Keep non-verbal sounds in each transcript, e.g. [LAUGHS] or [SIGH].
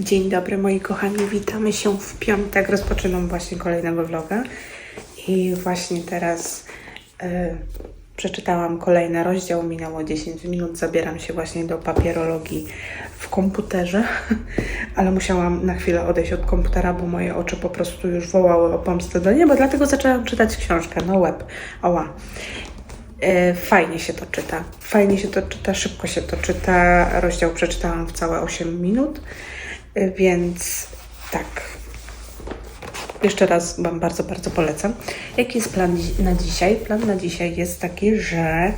Dzień dobry moi kochani, witamy się w piątek. Rozpoczynam właśnie kolejnego vloga. I właśnie teraz e, przeczytałam kolejny rozdział, minęło 10 minut, zabieram się właśnie do papierologii w komputerze, [LAUGHS] ale musiałam na chwilę odejść od komputera, bo moje oczy po prostu już wołały o pomstę do nieba, dlatego zaczęłam czytać książkę, no web, oła. E, Fajnie się to czyta. Fajnie się to czyta, szybko się to czyta. Rozdział przeczytałam w całe 8 minut, więc tak. Jeszcze raz Wam bardzo, bardzo polecam. Jaki jest plan na dzisiaj? Plan na dzisiaj jest taki, że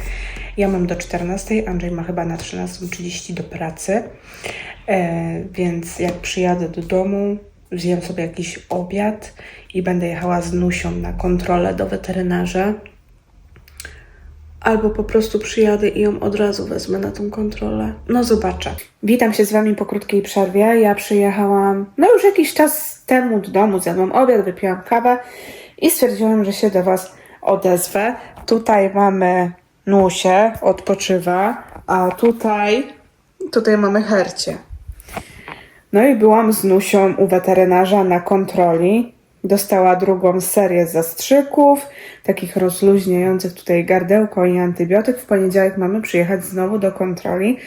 ja mam do 14, Andrzej ma chyba na 13.30 do pracy, e, więc jak przyjadę do domu, zjem sobie jakiś obiad i będę jechała z Nusią na kontrolę do weterynarza. Albo po prostu przyjadę i ją od razu wezmę na tą kontrolę. No zobaczę. Witam się z Wami po krótkiej przerwie. Ja przyjechałam, no już jakiś czas temu do domu, zjadłam obiad, wypiłam kawę i stwierdziłam, że się do Was odezwę. Tutaj mamy Nusię, odpoczywa, a tutaj, tutaj mamy Hercie. No i byłam z Nusią u weterynarza na kontroli. Dostała drugą serię zastrzyków, takich rozluźniających tutaj gardełko i antybiotyk. W poniedziałek mamy przyjechać znowu do kontroli.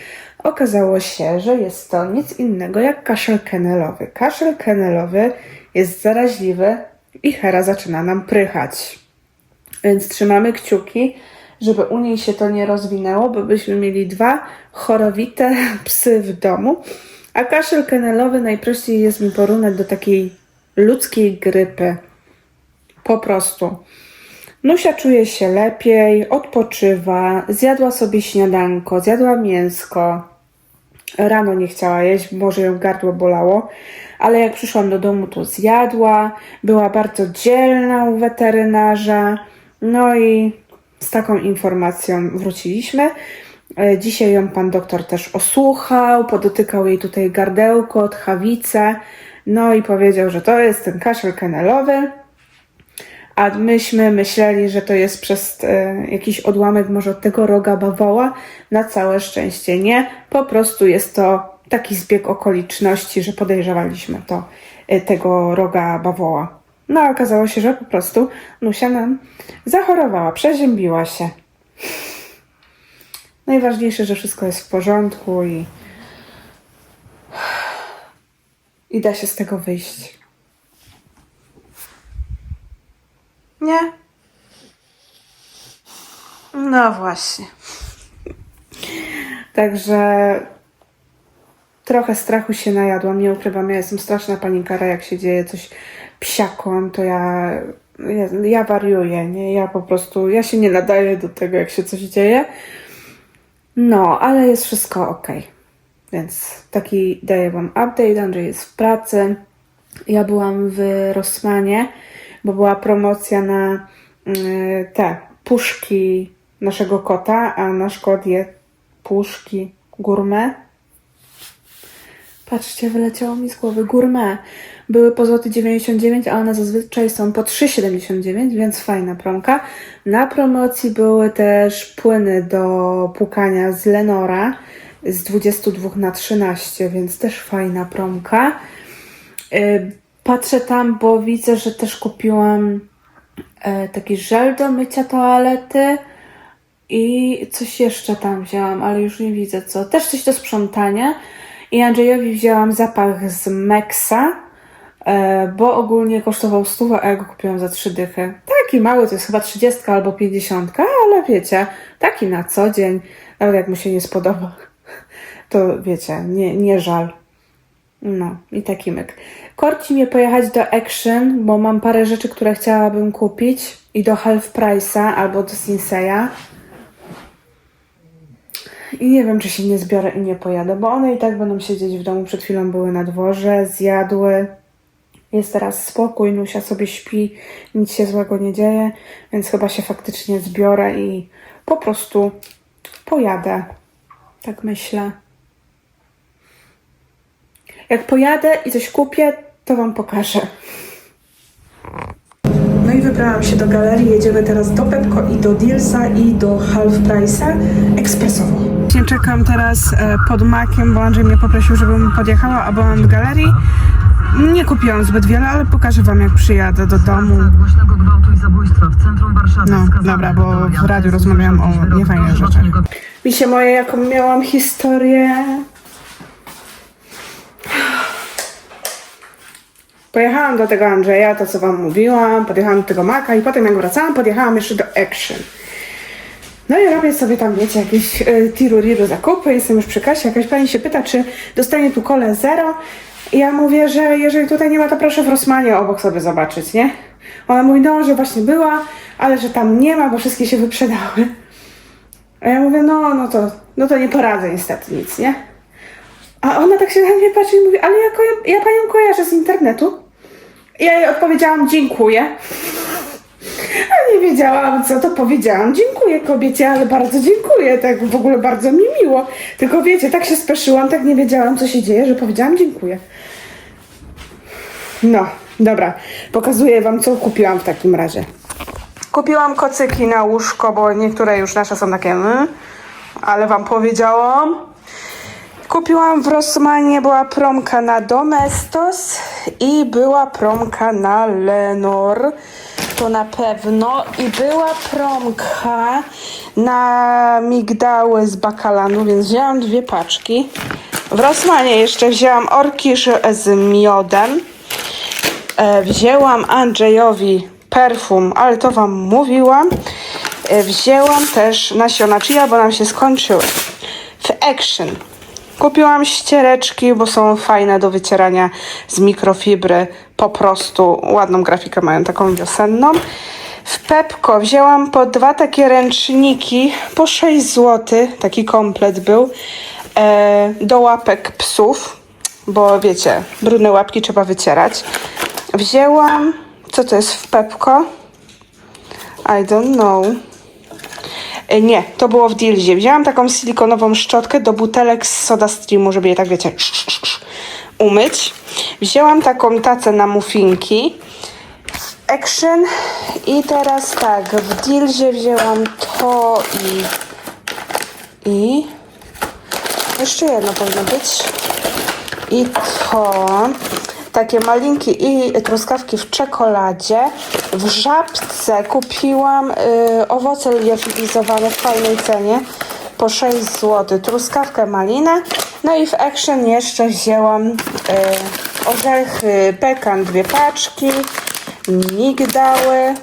Okazało się, że jest to nic innego jak kaszel kenelowy. Kaszel kenelowy jest zaraźliwy i Hera zaczyna nam prychać. Więc trzymamy kciuki, żeby u niej się to nie rozwinęło, bo byśmy mieli dwa chorowite [LAUGHS] psy w domu. A kaszel kenelowy najprościej jest mi porównać do takiej ludzkiej grypy. Po prostu. Nusia czuje się lepiej, odpoczywa, zjadła sobie śniadanko, zjadła mięsko. Rano nie chciała jeść, może ją gardło bolało, ale jak przyszłam do domu, to zjadła. Była bardzo dzielna u weterynarza. No i z taką informacją wróciliśmy. E, Dzisiaj ją pan doktor też osłuchał, podotykał jej tutaj gardełko, tchawicę. No i powiedział, że to jest ten kaszel kenelowy. A myśmy myśleli, że to jest przez e, jakiś odłamek może od tego roga bawoła. Na całe szczęście nie. Po prostu jest to taki zbieg okoliczności, że podejrzewaliśmy to e, tego roga bawoła. No a okazało się, że po prostu Nusia nam zachorowała, przeziębiła się. Najważniejsze, że wszystko jest w porządku i, i da się z tego wyjść. Nie? No właśnie. Także trochę strachu się najadłam, nie ukrywam, ja jestem straszna panikara, jak się dzieje coś psiakom, to ja, ja, ja wariuję, nie? Ja po prostu, ja się nie nadaję do tego, jak się coś dzieje. No, ale jest wszystko ok. Więc taki daję Wam update. Andrzej jest w pracy. Ja byłam w Rossmanie, bo była promocja na y, te puszki naszego kota, a nasz kot je puszki gourmet. Patrzcie, wyleciało mi z głowy gourmet. Były po złoty 99, a one zazwyczaj są po 3,79, więc fajna promka. Na promocji były też płyny do płukania z Lenora z 22 na 13, więc też fajna promka. Y, Patrzę tam, bo widzę, że też kupiłam e, taki żel do mycia toalety i coś jeszcze tam wzięłam, ale już nie widzę co. Też coś do sprzątania. I Andrzejowi wzięłam zapach z Mexa, e, bo ogólnie kosztował 100, a ja go kupiłam za 3 dychy. Taki mały, to jest chyba 30 albo 50, ale wiecie, taki na co dzień, nawet jak mu się nie spodoba, [LAUGHS] to wiecie, nie, nie żal. No i taki myk. Korci mnie pojechać do Action, bo mam parę rzeczy, które chciałabym kupić i do Half Price'a albo do Sinseya. I nie wiem, czy się nie zbiorę i nie pojadę, bo one i tak będą siedzieć w domu. Przed chwilą były na dworze, zjadły. Jest teraz spokój, Nusia sobie śpi, nic się złego nie dzieje, więc chyba się faktycznie zbiorę i po prostu pojadę. Tak myślę. Jak pojadę i coś kupię, to Wam pokażę. No i wybrałam się do galerii, jedziemy teraz do Pepko i do Dealsa i do Half Price'a ekspresowo. Nie czekam teraz e, pod makiem, bo Andrzej mnie poprosił, żebym podjechała, a byłam w galerii. Nie kupiłam zbyt wiele, ale pokażę wam jak przyjadę do domu. głośnego gwałtu i zabójstwa w centrum Warszawy. No, dobra, bo w radiu rozmawiałam o niefajnych rzeczach. dożywotniego Misie moje, jaką miałam historię. Pojechałam do tego Andrzeja, to co wam mówiłam, podjechałam do tego Maka i potem jak wracałam, podjechałam jeszcze do Action. No i robię sobie tam, wiecie, jakieś y, tiru-riru zakupy, jestem już przy kasie, jakaś pani się pyta, czy dostanie tu kole zero. I ja mówię, że jeżeli tutaj nie ma, to proszę w Rosmanie obok sobie zobaczyć, nie? Ona mówi, no, że właśnie była, ale że tam nie ma, bo wszystkie się wyprzedały. A ja mówię, no, no to, no to nie poradzę niestety nic, nie? A ona tak się na mnie patrzy i mówi, ale ja, ja panią kojarzę z internetu. Ja jej odpowiedziałam, dziękuję. A nie wiedziałam, co to powiedziałam. Dziękuję kobiecie, ale bardzo dziękuję. Tak w ogóle bardzo mi miło. Tylko wiecie, tak się speszyłam, tak nie wiedziałam, co się dzieje, że powiedziałam dziękuję. No, dobra. Pokazuję wam, co kupiłam w takim razie. Kupiłam kocyki na łóżko, bo niektóre już nasze są takie, mm, ale wam powiedziałam. Kupiłam w Rossmanie, była promka na Domestos i była promka na Lenor. To na pewno. I była promka na migdały z bakalanu, więc wzięłam dwie paczki. W Rossmanie jeszcze wzięłam orkisz z miodem. E, wzięłam Andrzejowi perfum, ale to wam mówiłam. E, wzięłam też nasiona chia, bo nam się skończyły. W Action kupiłam ściereczki, bo są fajne do wycierania z mikrofibry. Po prostu ładną grafikę mają, taką wiosenną. W Pepko wzięłam po dwa takie ręczniki po 6 zł. Taki komplet był. E, do łapek psów, bo wiecie, brudne łapki trzeba wycierać. Wzięłam, co to jest w Pepko? I don't know. E, Nie, to było w Dealzie. Wzięłam taką silikonową szczotkę do butelek z soda streamu, żeby je tak, wiecie, umyć. Wzięłam taką tacę na muffinki. Action. I teraz tak, w Dealzie wzięłam to i... I... Jeszcze jedno powinno być. I to takie malinki i truskawki w czekoladzie. W żabce kupiłam y, owoce liofilizowane w fajnej cenie po 6 zł. Truskawkę malinę. No i w Action jeszcze wzięłam y, orzechy pekan dwie paczki, migdały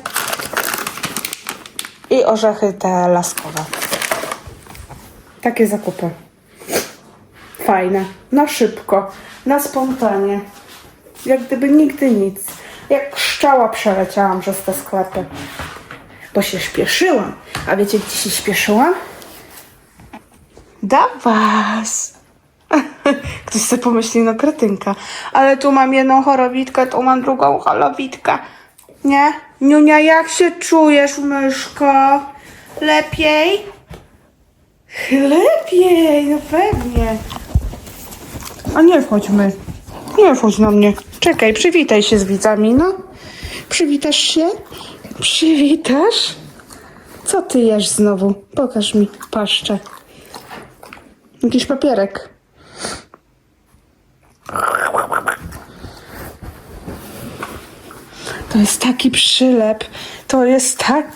i orzechy te laskowe. Takie zakupy. Fajne, na szybko, na spontanie. Jak gdyby nigdy nic. Jak szczała przeleciałam przez te sklepy. Bo się śpieszyłam. A wiecie, gdzie się śpieszyłam? Do was. [LAUGHS] Ktoś sobie pomyśli, no kretynka. Ale tu mam jedną chorowitkę, tu mam drugą chorowitkę. Nie? Niunia, jak się czujesz, myszko? Lepiej? Lepiej, no pewnie. A nie wchodźmy. Nie wchodź na mnie. Czekaj, przywitaj się z widzami, no. Przywitasz się? Przywitasz? Co ty jesz znowu? Pokaż mi paszczę. Jakiś papierek. To jest taki przylep. To jest tak...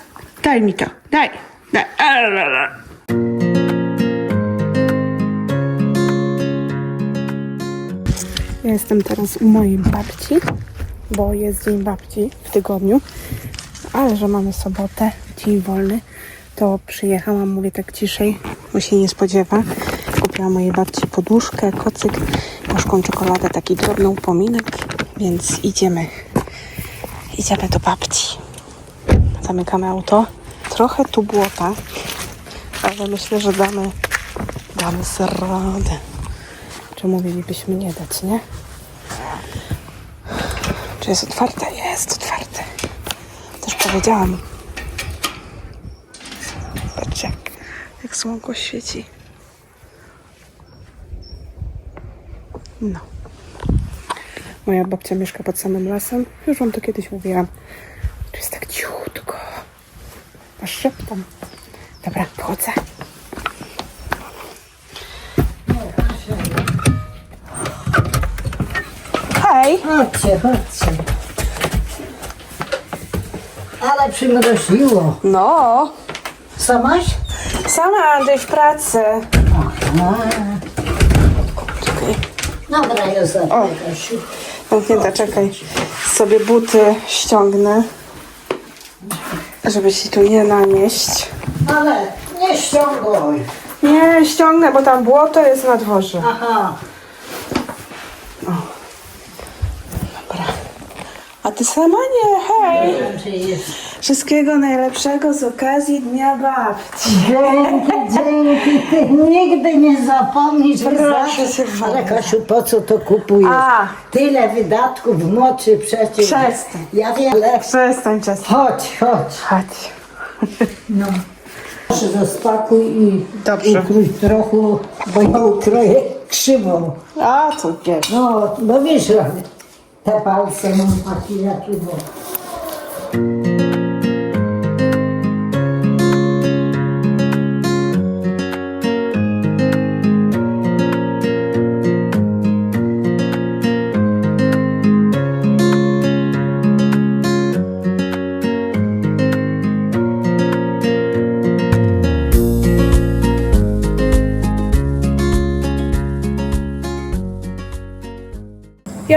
Daj mi to. Daj. Daj. Jestem teraz u mojej babci, bo jest dzień babci w tygodniu, ale że mamy sobotę, dzień wolny, to przyjechałam, mówię tak ciszej, bo się nie spodziewa. Kupiłam mojej babci poduszkę, kocyk, gorzką czekoladę, taki drobny upominek, więc idziemy, idziemy do babci. Zamykamy auto. Trochę tu błota, ale myślę, że damy, damy sobie radę. Czemu mielibyśmy nie dać, nie? Czy jest otwarte? Jest otwarte. Też powiedziałam. Patrzcie, jak słonko świeci. No. Moja babcia mieszka pod samym lasem. Już wam to kiedyś mówiłam. Tu jest tak cichutko. Aż szeptam. Dobra, wchodzę. Hej! Chodźcie, chodźcie. Ale przymroziło. No, Samaś? sama Andrzej w pracy. Aha. Czekaj, Dobra, Józef, O. Kasiu. zamknięta, czekaj. Sobie buty ściągnę, żeby ci tu nie nanieść. Ale nie ściągaj. Nie, ściągnę, bo tam błoto jest na dworze. Aha. Dobra. A ty sama nie, hej! Wszystkiego najlepszego z okazji Dnia Babci. Dzięki, dzięki. Ty nigdy nie zapomnisz. Proszę cię bardzo. Ale Kasiu, po co to kupujesz? A. Tyle wydatków moczy przecież. Przestań. Ja wiem, ale... Przestań czas. Chodź, chodź. Chodź. No. Proszę zaspakuj i Dobrze. ukrój trochę, bo ja ukroję krzywą. A, to wiesz. No, bo wiesz, że te palce mam takie jakie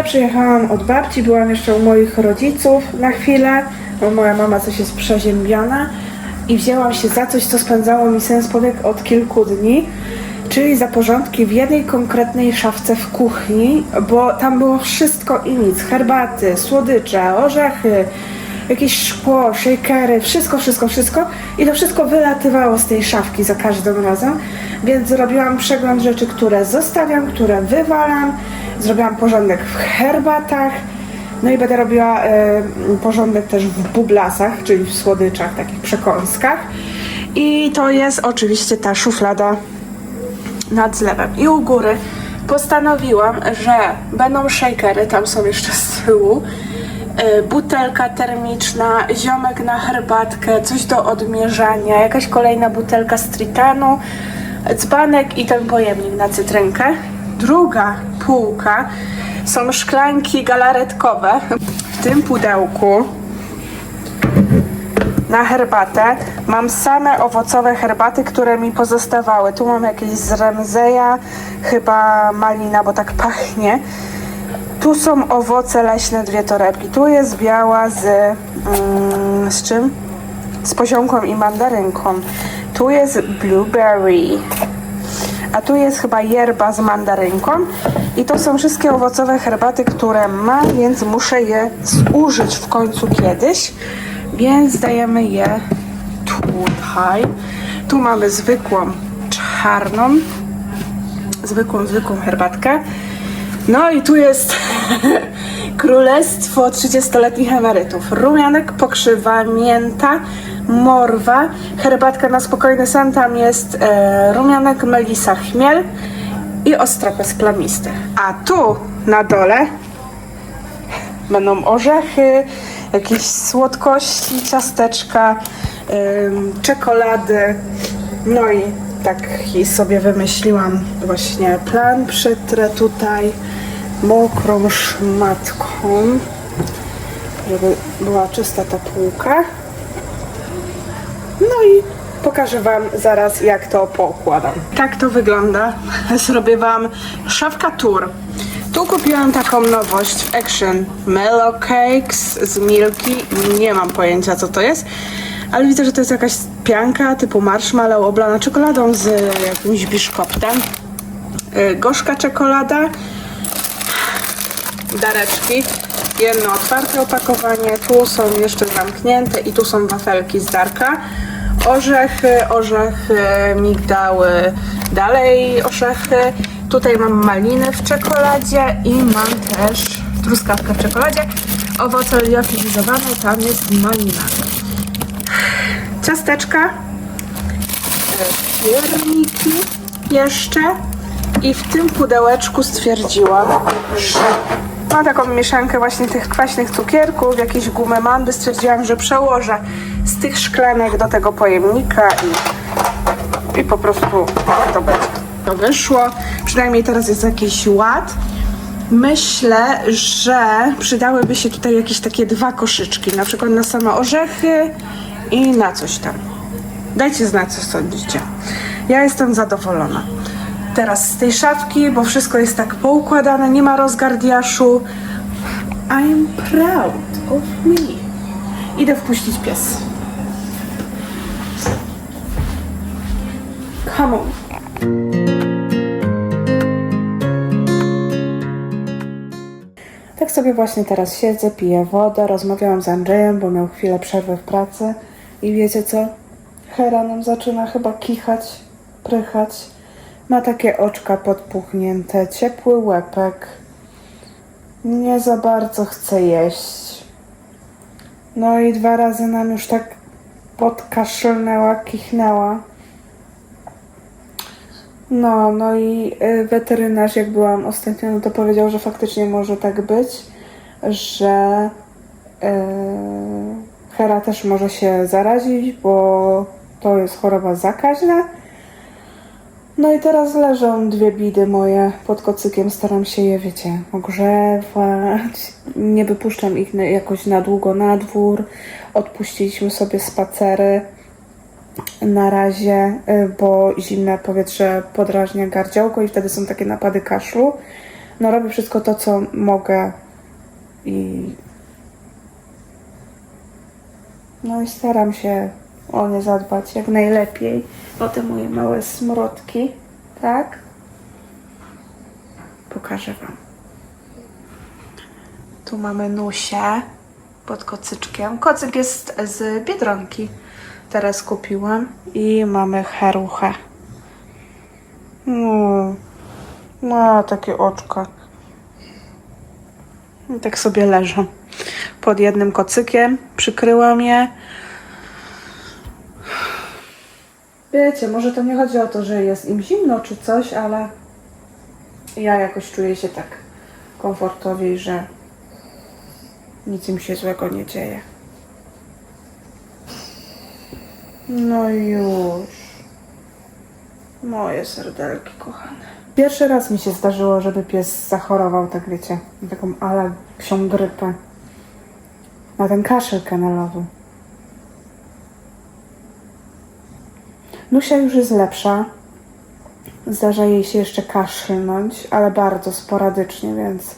przyjechałam od babci, byłam jeszcze u moich rodziców na chwilę, bo moja mama coś jest przeziębiona i wzięłam się za coś, co spędzało mi sens powiek od kilku dni, czyli za porządki w jednej konkretnej szafce w kuchni, bo tam było wszystko i nic, herbaty, słodycze, orzechy, jakieś szkło, shakery, wszystko, wszystko, wszystko. I to wszystko wylatywało z tej szafki za każdym razem, więc zrobiłam przegląd rzeczy, które zostawiam, które wywalam, zrobiłam porządek w herbatach, no i będę robiła e, porządek też w bublasach, czyli w słodyczach, takich przekąskach i to jest oczywiście ta szuflada nad zlewem. I u góry postanowiłam, że będą shakery, tam są jeszcze z tyłu, y, butelka termiczna, ziomek na herbatkę, coś do odmierzania, jakaś kolejna butelka z tritanu, dzbanek i ten pojemnik na cytrynkę. Druga półka są szklanki galaretkowe. W tym pudełku na herbatę. Mam same owocowe herbaty, które mi pozostawały. Tu mam jakieś z Remzeja, chyba malina, bo tak pachnie. Tu są owoce leśne, dwie torebki. Tu jest biała z, mm, z czym? Z poziomką i mandarynką. Tu jest blueberry. A tu jest chyba yerba z mandarynką. I to są wszystkie owocowe herbaty, które mam, więc muszę je zużyć w końcu kiedyś. Więc dajemy je tutaj. Tu mamy zwykłą czarną, zwykłą, zwykłą herbatkę. No i tu jest [LAUGHS] królestwo 30-letnich emerytów. Rumianek, pokrzywa, mięta, morwa, herbatka na spokojny sen. Tam jest e, rumianek, melisa, chmiel i ostropes plamisty. A tu na dole [LAUGHS] Będą orzechy, jakieś słodkości, ciasteczka, czekolady. No i taki sobie wymyśliłam właśnie plan. Przytrę tutaj mokrą szmatką, żeby była czysta ta półka. No i pokażę Wam zaraz, jak to poukładam. Tak to wygląda. [LAUGHS] Zrobię Wam szafka tour. Tu kupiłam taką nowość w Action. Mellow Cakes z Milki. Nie mam pojęcia, co to jest. Ale widzę, że to jest jakaś pianka typu marshmallow oblana czekoladą z jakimś biszkoptem. Y, Gorzka czekolada. Dareczki. Jedno otwarte opakowanie. Tu są jeszcze zamknięte i tu są wafelki z Darka. Orzechy, orzechy, migdały, dalej orzechy. Tutaj mam maliny w czekoladzie i mam też truskawkę w czekoladzie. Owoce liofilizowane, tam jest malina. Ciasteczka, e, pierniki jeszcze i w tym pudełeczku stwierdziłam, że Mam taką mieszankę właśnie tych kwaśnych cukierków, jakieś gumy mandy. Stwierdziłam, że przełożę z tych szklanek do tego pojemnika i, i po prostu to będzie. To wyszło. Przynajmniej teraz jest jakiś ład. Myślę, że przydałyby się tutaj jakieś takie dwa koszyczki, na przykład na same orzechy i na coś tam. Dajcie znać, co sądzicie. Ja jestem zadowolona. Teraz z tej szafki, bo wszystko jest tak poukładane, nie ma rozgardiaszu. I'm proud of me. Idę wpuścić pies. Come on. Tak sobie właśnie teraz siedzę, piję wodę, rozmawiałam z Andrzejem, bo miał chwilę przerwy w pracy i wiecie co? Hera nam zaczyna chyba kichać, prychać. Ma takie oczka podpuchnięte, ciepły łepek. Nie za bardzo chce jeść. No i dwa razy nam już tak podkaszlnęła, kichnęła. No, no i y, weterynarz, jak byłam ostatnio, no to powiedział, że faktycznie może tak być, że y, Hera też może się zarazić, bo to jest choroba zakaźna. No i teraz leżą dwie bidy moje pod kocykiem, staram się je, wiecie, ogrzewać. Nie wypuszczam ich jakoś na długo na dwór. Odpuściliśmy sobie spacery na razie, y, bo zimne powietrze podrażnia gardziołko i wtedy są takie napady kaszlu. No robię wszystko to, co mogę i no i staram się o nie zadbać jak najlepiej. O te moje małe smrodki, tak? Pokażę Wam. Tu mamy Nusię pod kocyczkiem. Kocyk jest z Biedronki. Teraz kupiłam. I mamy Heruchę. No, ma takie oczka. I tak sobie leżą pod jednym kocykiem. Przykryłam je. Wiecie, może to nie chodzi o to, że jest im zimno czy coś, ale ja jakoś czuję się tak komfortowiej, że nic im się złego nie dzieje. No już. Moje serdelki kochane. Pierwszy raz mi się zdarzyło, żeby pies zachorował, tak wiecie, taką ala grypę. Na ten kaszel kanalowy. Nusia już jest lepsza. Zdarza jej się jeszcze kaszlnąć, ale bardzo sporadycznie, więc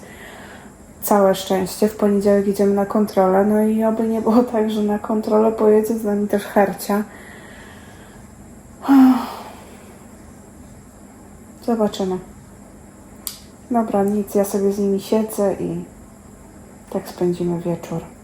całe szczęście. W poniedziałek idziemy na kontrolę, no i oby nie było tak, że na kontrolę pojedzie z nami też Hercia. Zobaczymy. Dobra, nic, ja sobie z nimi siedzę i tak spędzimy wieczór.